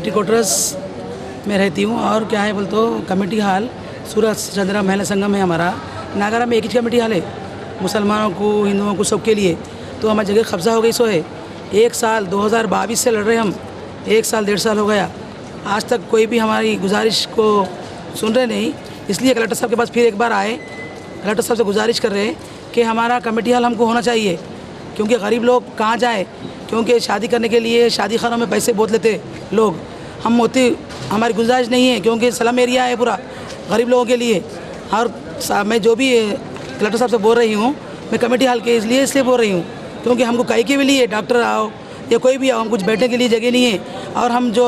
Eighty quarters में रहती हूँ और क्या है बोल तो कमेटी हाल, सूरज चंद्रा महिला संगम है हमारा। नागरा में एक ही कमेटी हाल है, मुसलमानों को, हिंदुओं को सबके लिए। तो हमारी जगह कब्जा हो गई, सो है। एक साल 2022 से लड़ रहे हम। एक साल, डेढ़ साल हो गया। आज तक कोई भी हमारी गुजारिश को सुन रहे नहीं। इसलिए कलेक्टर साहब के पास फिर एक बार आए। कलेक्टर साहब से गुजारिश कर रहे हैं कि हमारा कमेटी हाल हमको होना चाहिए। क्योंकि गरीब लोग कहाँ जाए? क्योंकि शादी करने के लिए शादी खानों में पैसे बहुत लेते लोग। हम होती, हमारी गुंजाइश नहीं है, क्योंकि सलम एरिया है पूरा, गरीब लोगों के लिए। और मैं जो भी कलेक्टर साहब से बोल रही हूँ, मैं कमेटी हाल के इसलिए इसलिए बोल रही हूँ, क्योंकि हमको कहीं के भी लिए डॉक्टर आओ, या कोई भी आओ हम कुछ बैठने के लिए जगह नहीं है। और हम जो,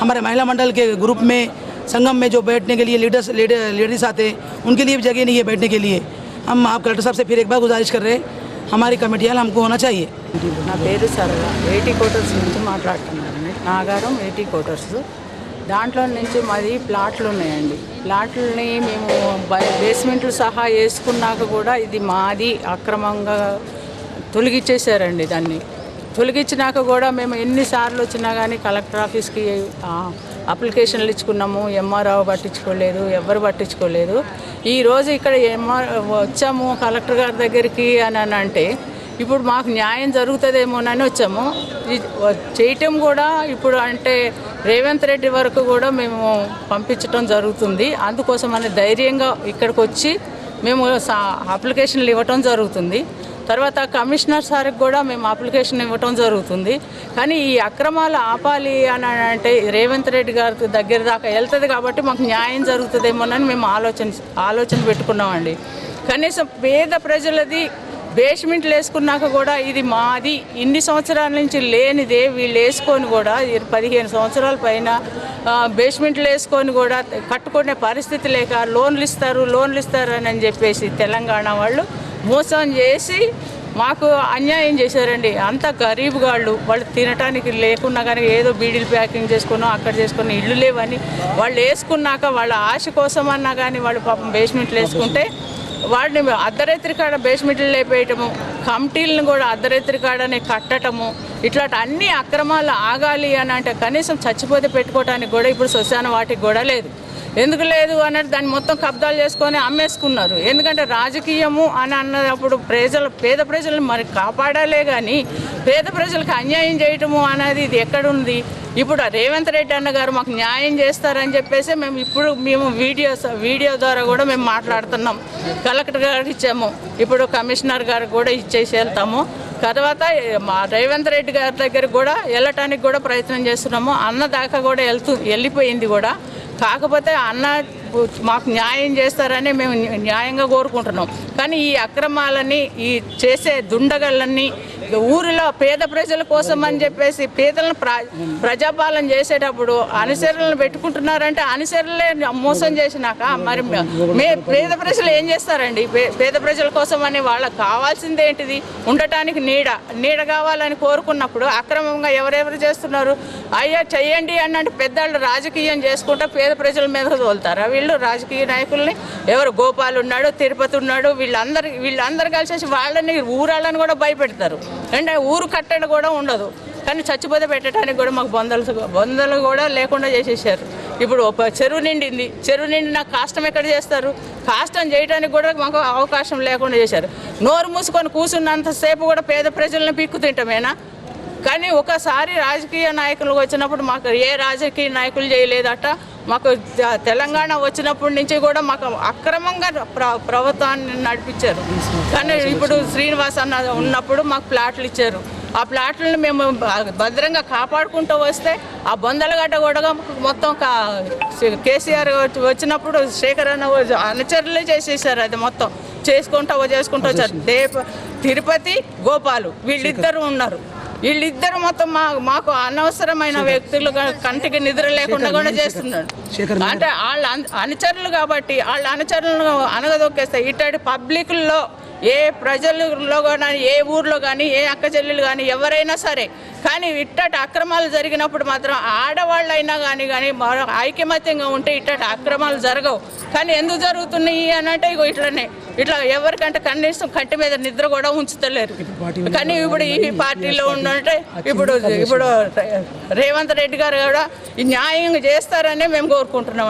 हमारे महिला मंडल के ग्रुप में, संगम में जो बैठने के लिए लीडर्स लीडर लेडीज़ आते हैं, उनके लिए भी जगह नहीं है बैठने के लिए। हम, आप कलेक्टर साहब से फिर एक बार गुजारिश कर रहे हैं हमारी कमेटी हाल हमको होना चाहिए నా పేరు సరళ ఎయిటీ కోటర్స్ నుంచి మాట్లాడుతున్నానండి నాగారం ఎయిటీ కోటర్స్ దాంట్లో నుంచి మాది ప్లాట్లు ఉన్నాయండి ప్లాట్లని మేము బ- బేస్మెంట్లు సహా వేసుకున్నాక కూడా ఇది మాది అక్రమంగా తొలగిచ్చేసారండి దాన్ని తొలగించినాక కూడా మేము ఎన్నిసార్లు వచ్చినా కానీ కలెక్టర్ ఆఫీస్కి ఆ, అప్లికేషన్లు ఇచ్చుకున్నాము ఎంఆర్ఓ పట్టించుకోలేదు ఎవరు పట్టించుకోలేదు. ఈరోజు ఇక్కడ ఎంఆర్ వచ్చాము కలెక్టర్ గారి దగ్గరికి అని అని అంటే ఇప్పుడు మాకు న్యాయం జరుగుతుందేమోనని వచ్చాము. చేయటం కూడా ఇప్పుడు అంటే రేవంత్ రెడ్డి వరకు కూడా మేము పంపించడం జరుగుతుంది. అందుకోసం అనే ధైర్యంగా ఇక్కడికి వచ్చి మేము అప్లికేషన్లు ఇవ్వటం జరుగుతుంది. తర్వాత కమిషనర్ సార్కి కూడా మేము అప్లికేషన్ ఇవ్వటం జరుగుతుంది. కానీ ఈ అక్రమాలు ఆపాలి అని అంటే రేవంత్ రెడ్డి గారి దగ్గర దాకా వెళ్తుంది కాబట్టి మాకు న్యాయం జరుగుతుందేమోనని మేము ఆలోచన ఆలోచన పెట్టుకున్నామండి. కనీసం పేద ప్రజలది బేస్మెంట్లు వేసుకున్నాక కూడా ఇది మాది ఇన్ని సంవత్సరాల నుంచి లేనిదే వీళ్ళు వేసుకొని కూడా పదిహేను సంవత్సరాల పైన బేస్మెంట్లు వేసుకొని కూడా కట్టుకునే పరిస్థితి లేక లోన్లు ఇస్తారు లోన్లు ఇస్తారు అని చెప్పేసి తెలంగాణ వాళ్ళు మోసం చేసి మాకు అన్యాయం చేశారండి. అంత గరీబ్ వాళ్ళు వాళ్ళు తినటానికి లేకున్నా కానీ ఏదో బీడీలు ప్యాకింగ్ చేసుకున్నాం అక్కడ చేసుకుని ఇళ్ళు లేవని వాళ్ళు వేసుకున్నాక వాళ్ళ ఆశ కోసం అన్నా కానీ వాళ్ళు పాపం బేస్మెంట్లు వేసుకుంటే వాడిని అర్ధరాత్రి కాడ బేస్మెంట్లు లేపేయటము కమిటీలను కూడా అర్ధరాత్రి కాడనే కట్టటము ఇట్లాంటి అన్ని అక్రమాలు ఆగాలి అని అంటే కనీసం చచ్చిపోతే పెట్టుకోవడానికి కూడా ఇప్పుడు శ్మశాన వాటికి కూడా లేదు. ఎందుకు లేదు అన్నట్టు దాన్ని మొత్తం కబ్జాలు చేసుకొని అమ్మేసుకున్నారు. ఎందుకంటే రాజకీయము అని అన్నప్పుడు ప్రజలు పేద ప్రజలను మరి కాపాడాలే కానీ పేద ప్రజలకు అన్యాయం చేయటము అనేది ఇది ఎక్కడుంది? ఇప్పుడు ఆ రేవంత్ రెడ్డి అన్న గారు మాకు న్యాయం చేస్తారని చెప్పేసి మేము ఇప్పుడు మేము వీడియో వీడియో ద్వారా కూడా మేము మాట్లాడుతున్నాం. కలెక్టర్ గారికి ఇచ్చాము. ఇప్పుడు కమిషనర్ గారికి కూడా ఇచ్చేసి వెళ్తాము. తర్వాత మా రేవంత్ రెడ్డి గారి దగ్గర కూడా వెళ్ళటానికి కూడా ప్రయత్నం చేస్తున్నాము. అన్న దాకా కూడా వెళ్తూ వెళ్ళిపోయింది కూడా. కాకపోతే అన్న మాకు న్యాయం చేస్తారని మేము న్యాయంగా కోరుకుంటున్నాం. కానీ ఈ అక్రమాలని ఈ చేసే దుండగళ్ళని ఊరిలో పేద ప్రజల కోసం అని చెప్పేసి పేదలను ప్ర ప్రజాపాలన చేసేటప్పుడు అనుసరణలు పెట్టుకుంటున్నారంటే అనుసరణలే మోసం చేసినాక మరి మే పేద ప్రజలు ఏం చేస్తారండి? పే- పేద ప్రజల కోసం అని వాళ్ళకి కావాల్సింది ఏంటిది? ఉండటానికి నీడ నీడ కావాలని కోరుకున్నప్పుడు అక్రమంగా ఎవరెవరు చేస్తున్నారు? అయ్యా చెయ్యండి అని అంటే పెద్దవాళ్ళు రాజకీయం చేసుకుంటా పేద ప్రజల మీద తోలుతారు వీళ్ళు? రాజకీయ నాయకుల్ని? ఎవరు గోపాల్ ఉన్నాడు తిరుపతి ఉన్నాడు వీళ్ళందరు వీళ్ళందరూ కలిసేసి వాళ్ళని ఊరాళ్ళని కూడా భయపెడతారు. అంటే ఊరు కట్టడం కూడా ఉండదు. కానీ చచ్చిపోతే పెట్టడానికి కూడా మాకు బొందలు బొందలు కూడా లేకుండా చేసేసారు ఇప్పుడు ఒక చెరువు నిండింది. చెరువు నిండి నాకు కాష్టం ఎక్కడ చేస్తారు? కాష్టం చేయడానికి కూడా మాకు అవకాశం లేకుండా చేశారు. నోరు మూసుకొని కూర్చున్నంతసేపు కూడా పేద ప్రజలను పిక్కు తింటామేనా కానీ ఒకసారి రాజకీయ నాయకులు వచ్చినప్పుడు మాకు ఏ రాజకీయ నాయకులు చేయలేదట. మాకు తెలంగాణ వచ్చినప్పటి నుంచి కూడా మాకు అక్రమంగా ప్ర ప్రభుత్వాన్ని నడిపించారు. కానీ ఇప్పుడు శ్రీనివాస్ అన్న ఉన్నప్పుడు మాకు ప్లాట్లు ఇచ్చారు. ఆ ప్లాట్లను మేము భద్రంగా కాపాడుకుంటూ వస్తే ఆ బొందలగడ్డ కూడా మొత్తం కేసీఆర్ వచ్చి- వచ్చినప్పుడు శేఖర్ అన్న అనుచరులే చేసేసారు అది మొత్తం. చేసుకుంటూ చేసుకుంటూ వచ్చారు. దేప తిరుపతి గోపాలు వీళ్ళిద్దరు ఉన్నారు. వీళ్ళిద్దరు మొత్తం మా మాకు అనవసరమైన వ్యక్తులు కంటికి నిద్ర లేకుండా కూడా చేస్తున్నాడు అంటే వాళ్ళ అన్- అనుచరులు కాబట్టి వాళ్ళ అనుచరులను అనగదొక్కేస్తే ఇట్లాంటి పబ్లిక్లో ఏ ప్రజలలో కానీ ఏ ఊర్లో కానీ ఏ అక్క చెల్లెలు కానీ ఎవరైనా సరే కానీ ఇట్టటి అక్రమాలు జరిగినప్పుడు మాత్రం ఆడవాళ్ళు అయినా కానీ కానీ ఐకమత్యంగా ఉంటే ఇట్టటి అక్రమాలు జరగవు. కానీ ఎందుకు జరుగుతున్నాయి అని అంటే ఇగో ఇట్లనే. ఇట్లా ఎవరికంటే కనీసం కంటి మీద నిద్ర కూడా ఉంచుతలేరు. కానీ ఇప్పుడు ఈ పార్టీలో ఉండంటే ఇప్పుడు ఇప్పుడు రేవంత్ రెడ్డి గారు కూడా ఈ న్యాయం చేస్తారనే మేము కోరుకుంటున్నాం.